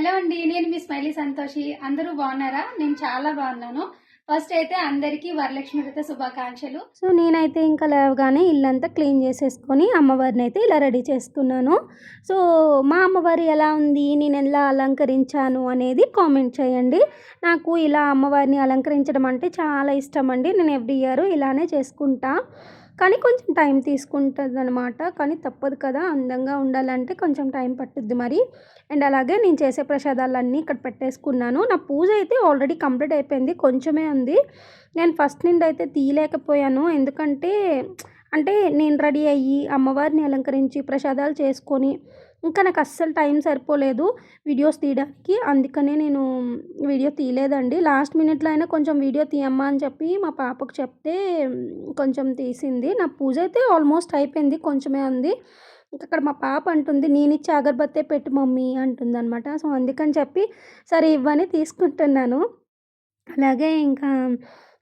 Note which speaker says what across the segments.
Speaker 1: Hello అండి నేను మీ smiley Santoshi. అందరూ బాగున్నారా? నేను చాలా బాగున్నాను. ఫస్ట్ అయితే అందరికీ వరలక్ష్మి వ్రత శుభాకాంక్షలు.
Speaker 2: సో నేనైతే ఇంకా లేవగానే ఇల్లంతా క్లీన్ చేసేసుకొని అమ్మవారిని అయితే ఇలా రెడీ చేసుకున్నాను సో మా అమ్మవారు ఎలా ఉంది? నేను ఎలా అలంకరించాను అనేది కామెంట్ చేయండి. నాకు ఇలా అమ్మవారిని అలంకరించడం అంటే చాలా ఇష్టం అండి. నేను ఎవ్రీ ఇయర్ ఇలానే చేసుకుంటా. కానీ కొంచెం టైం తీసుకుంటుంది అనమాట కానీ తప్పదు కదా అందంగా ఉండాలంటే కొంచెం టైం పట్టుద్ది మరి. అండ్ అలాగే నేను చేసే ప్రసాదాలన్నీ ఇక్కడ పెట్టేసుకున్నాను. నా పూజ అయితే ఆల్రెడీ కంప్లీట్ అయిపోయింది కొంచెమే ఉంది. నేను ఫస్ట్ నుండి అయితే తీయలేకపోయాను. ఎందుకంటే అంటే నేను రెడీ అయ్యి అమ్మవారిని అలంకరించి ప్రసాదాలు చేసుకొని ఇంకా నాకు అస్సలు టైం సరిపోలేదు వీడియోస్ తీయడానికి. అందుకనే నేను వీడియో తీయలేదండి. లాస్ట్ మినిట్లో అయినా కొంచెం వీడియో తీయమ్మా అని చెప్పి మా పాపకు చెప్తే కొంచెం తీసింది. నా పూజ అయితే ఆల్మోస్ట్ అయిపోయింది కొంచెమే ఉంది. ఇంకా అక్కడ మా పాప అంటుంది నేను ఇచ్చే అగరబత్తే పెట్టు మమ్మీ అంటుంది అనమాట సో అందుకని చెప్పి సరే ఇవ్వని తీసుకుంటున్నాను. అలాగే ఇంకా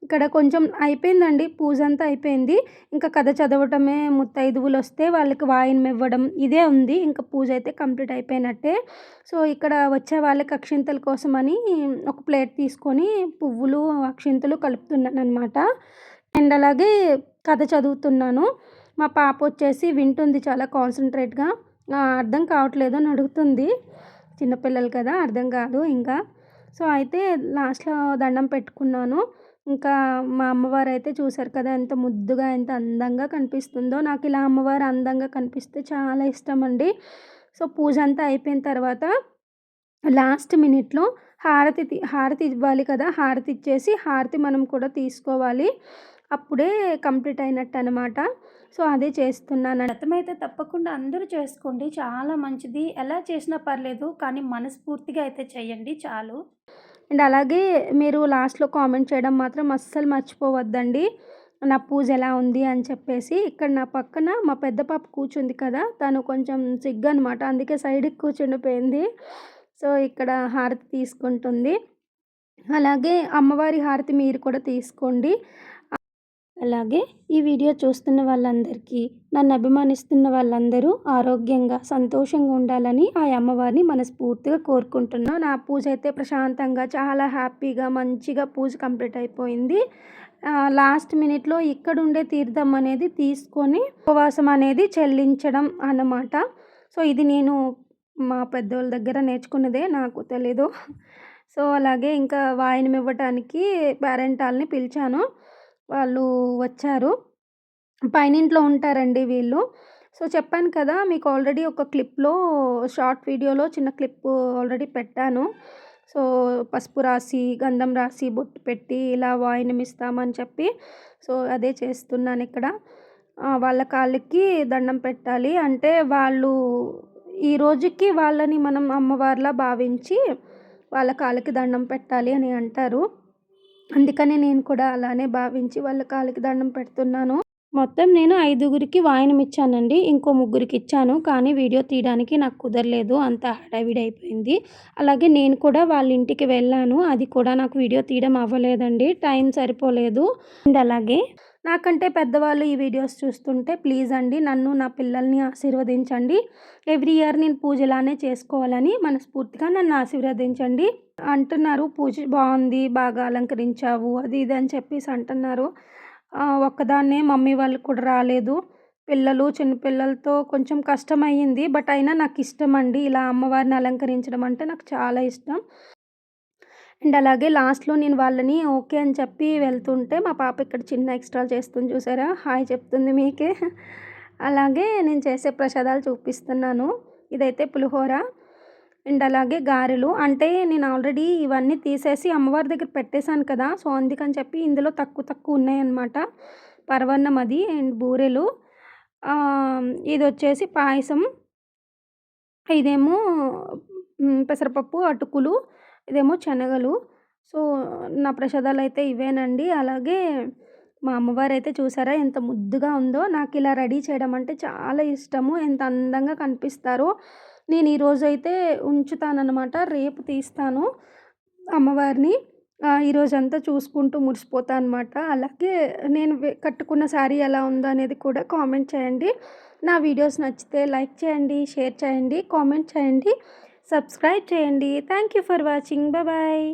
Speaker 2: ఇక్కడ కొంచెం అయిపోయిందండి పూజ అంతా అయిపోయింది. ఇంకా కథ చదవటమే ముత్తైదువులు వస్తే వాళ్ళకి వాయినం ఇవ్వడం ఇదే ఉంది. ఇంకా పూజ అయితే కంప్లీట్ అయిపోయినట్టే. సో ఇక్కడ వచ్చే వాళ్ళకి అక్షింతల కోసమని ఒక ప్లేట్ తీసుకొని పువ్వులు అక్షింతలు కలుపుతున్నాను అనమాట అండ్ అలాగే కథ చదువుతున్నాను. మా పాప వచ్చేసి వింటుంది చాలా కాన్సన్ట్రేట్గా. అర్థం కావట్లేదు అని అడుగుతుంది. చిన్నపిల్లలు కదా అర్థం కాదు ఇంకా. సో అయితే లాస్ట్లో దండం పెట్టుకున్నాను. ఇంకా మా అమ్మవారు అయితే చూసారు కదా ఎంత ముద్దుగా ఎంత అందంగా కనిపిస్తుందో. నాకు ఇలా అమ్మవారు అందంగా కనిపిస్తే చాలా ఇష్టం అండి సో పూజ అంతా అయిపోయిన తర్వాత లాస్ట్ మినిట్లో హారతి హారతి ఇవ్వాలి కదా హారతి ఇచ్చేసి హారతి మనం కూడా తీసుకోవాలి. అప్పుడే కంప్లీట్ అయినట్టు అనమాట సో అదే చేస్తున్నాను.
Speaker 1: అర్థమైతే అయితే తప్పకుండా అందరూ చేసుకోండి. చాలా మంచిది. ఎలా చేసినా పర్లేదు కానీ మనస్ఫూర్తిగా అయితే చేయండి చాలు.
Speaker 2: అండ్ అలాగే మీరు లాస్ట్లో కామెంట్ చేయడం మాత్రం అస్సలు మర్చిపోవద్దండి. నా పూజ ఎలా ఉంది అని చెప్పేసి ఇక్కడ నా పక్కన మా పెద్ద పాప కూర్చుంది కదా తను కొంచెం సిగ్గు అనమాట అందుకే సైడ్కి కూర్చుండిపోయింది. సో ఇక్కడ హారతి తీసుకుంటుంది. అలాగే అమ్మవారి హారతి మీరు కూడా తీసుకోండి. అలాగే ఈ వీడియో చూస్తున్న వాళ్ళందరికీ నన్ను అభిమానిస్తున్న వాళ్ళందరూ ఆరోగ్యంగా సంతోషంగా ఉండాలని ఆ అమ్మవారిని మనస్ఫూర్తిగా కోరుకుంటున్నాను నా పూజ అయితే ప్రశాంతంగా చాలా హ్యాపీగా మంచిగా పూజ కంప్లీట్ అయిపోయింది. లాస్ట్ మినిట్లో ఇక్కడ ఉండే తీర్థం అనేది తీసుకొని ఉపవాసం అనేది చెల్లించడం అన్నమాట. సో ఇది నేను మా పెద్దోళ్ళ దగ్గర నేర్చుకున్నదే నాకు తెలీదు. సో అలాగే ఇంకా వాయినం ఇవ్వటానికి పేరెంటాల్ని పిలిచాను. వాళ్ళు వచ్చారు. పైనింట్లో ఉంటారండి వీళ్ళు. సో చెప్పాను కదా మీకు ఆల్రెడీ ఒక క్లిప్లో షార్ట్ వీడియోలో చిన్న క్లిప్ ఆల్రెడీ పెట్టాను. సో పసుపు రాసి గంధం రాసి బొట్టు పెట్టి ఇలా వాయినమిస్తామని చెప్పి సో అదే చేస్తున్నాను ఇక్కడ. వాళ్ళ కాళ్ళకి దండం పెట్టాలి. అంటే వాళ్ళు ఈ రోజుకి వాళ్ళని మనం అమ్మవారిలా భావించి వాళ్ళ కాళ్ళకి దండం పెట్టాలి అని అంటారు. అందుకని నేను కూడా అలానే భావించి వాళ్ళ కాలికి దండం పెడుతున్నాను. మొత్తం నేను ఐదుగురికి వాయినమిచ్చానండి ఇంకో ముగ్గురికి ఇచ్చాను. కానీ వీడియో తీయడానికి నాకు కుదరలేదు. అంత హడావిడి అయిపోయింది. అలాగే నేను కూడా వాళ్ళ ఇంటికి వెళ్ళాను. అది కూడా నాకు వీడియో తీయడం అవ్వలేదండి. టైం సరిపోలేదు. అండ్ అలాగే నాకంటే పెద్దవాళ్ళు ఈ వీడియోస్ చూస్తుంటే ప్లీజ్ అండి నన్ను నా పిల్లల్ని ఆశీర్వదించండి. ఎవ్రీ ఇయర్ నేను పూజ ఇలానే చేసుకోవాలని మనస్ఫూర్తిగా నన్ను ఆశీర్వదించండి. అంటున్నారు పూజ బాగుంది బాగా అలంకరించావు అది ఇది అని చెప్పేసి అంటున్నారు. ఒక్కదాన్నే మమ్మీ వాళ్ళు కూడా రాలేదు. పిల్లలు చిన్నపిల్లలతో కొంచెం కష్టమయ్యింది బట్ అయినా నాకు ఇష్టం అండి. ఇలా అమ్మవారిని అలంకరించడం అంటే నాకు చాలా ఇష్టం. అండ్ అలాగే లాస్ట్లో నేను వాళ్ళని ఓకే అని చెప్పి వెళ్తుంటే మా పాప ఇక్కడ చిన్న ఎక్స్ట్రా చేస్తుంది చూసారా? హాయ్ చెప్తుంది మీకే. అలాగే నేను చేసే ప్రసాదాలు చూపిస్తున్నాను. ఇదైతే పులిహోర అండ్ అలాగే గారెలు. అంటే నేను ఆల్రెడీ ఇవన్నీ తీసేసి అమ్మవారి దగ్గర పెట్టేశాను కదా సో అందుకని చెప్పి ఇందులో తక్కువ తక్కువ ఉన్నాయన్నమాట. పరవన్నం అది అండ్ బూరెలు. ఇది వచ్చేసి పాయసం. ఇదేమో పెసరపప్పు అటుకులు. ఇదేమో శనగలు. సో నా ప్రసాదాలు అయితే ఇవేనండి. అలాగే మా అమ్మవారు అయితే చూసారా ఎంత ముద్దుగా ఉందో. నాకు ఇలా రెడీ చేయడం అంటే చాలా ఇష్టము. ఎంత అందంగా కనిపిస్తారో నేను ఈరోజు అయితే ఉంచుతానన్నమాట. రేపు తీస్తాను అమ్మవారిని. ఈరోజంతా చూసుకుంటూ మురిసిపోతా అనమాట అలాగే నేను కట్టుకున్న శారీ ఎలా ఉందో అనేది కూడా కామెంట్ చేయండి. నా వీడియోస్ నచ్చితే లైక్ చేయండి షేర్ చేయండి కామెంట్ చేయండి. సబ్స్క్రైబ్ చేయండి. Thank you for watching bye